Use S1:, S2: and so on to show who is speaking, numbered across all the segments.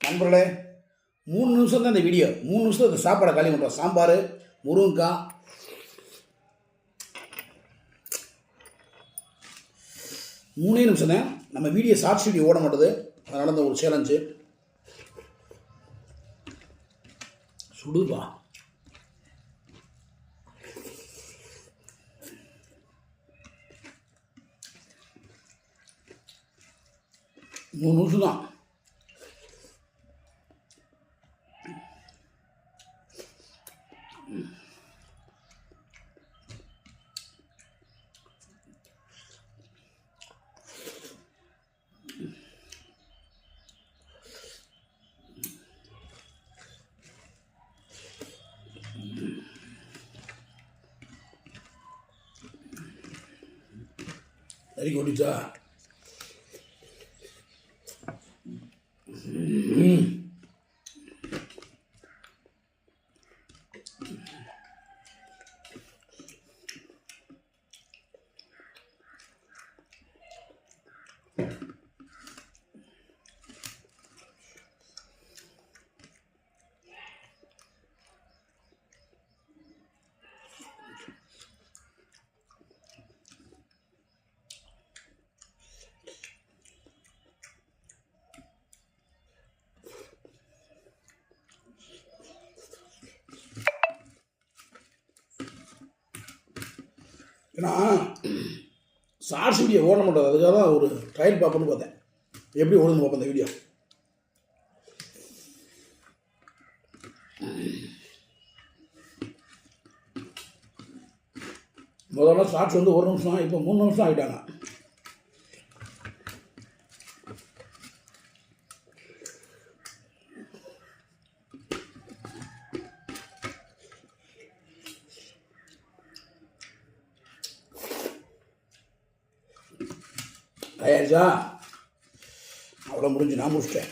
S1: நண்பர்களே மூணு நிமிஷம் தான் இந்த வீடியோ மூணு நிமிஷம் இந்த சாப்பாடை காலி பண்ணுறோம் சாம்பார் முருங்கக்காய். மூணே நிமிஷம் தான். நம்ம வீடியோ ஷார்ட் வீடியோ ஓட மாட்டேது. அதனால் இந்த ஒரு சேலஞ்சு சுடுப்பா மூணு நிமிஷம் தான். சரி கொட்டிச்சா ஏன்னா ஷார்ட்ஸ் வீடியோ ஓட மாட்டோம் அதுக்காக தான் ஒரு ட்ரையல் பார்க்கணும்னு பார்த்தேன். எப்படி ஓடுன்னு பார்ப்போம் இந்த வீடியோ முதல்ல ஷார்ட்ஸ் வந்து ஒரு நிமிஷம் இப்போ மூணு நிமிஷம் ஆகிட்டாங்க. ஆயாச்சா அவ்வளோ முடிஞ்சு நான் முடிச்சிட்டேன்.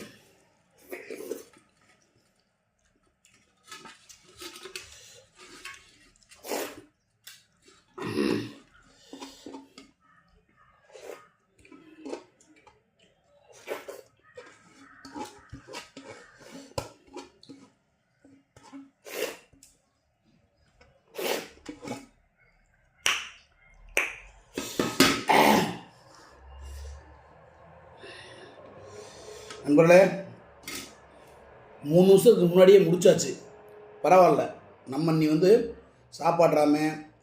S1: நண்பர்களே மூணு நிமிஷத்துக்கு முன்னாடியே முடிச்சாச்சு. பரவாயில்ல. நம்ம நீ வந்து சாப்பாடுறாம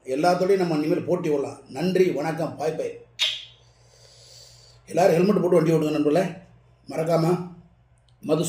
S1: எல்லாத்தோடையும் நம்ம இனிமேல் போட்டி விடலாம் நன்றி வணக்கம் பாய் பாய். எல்லோரும் ஹெல்மெட் போட்டு வண்டி ஓடுங்க நண்பர்களே. மறக்காமல் மது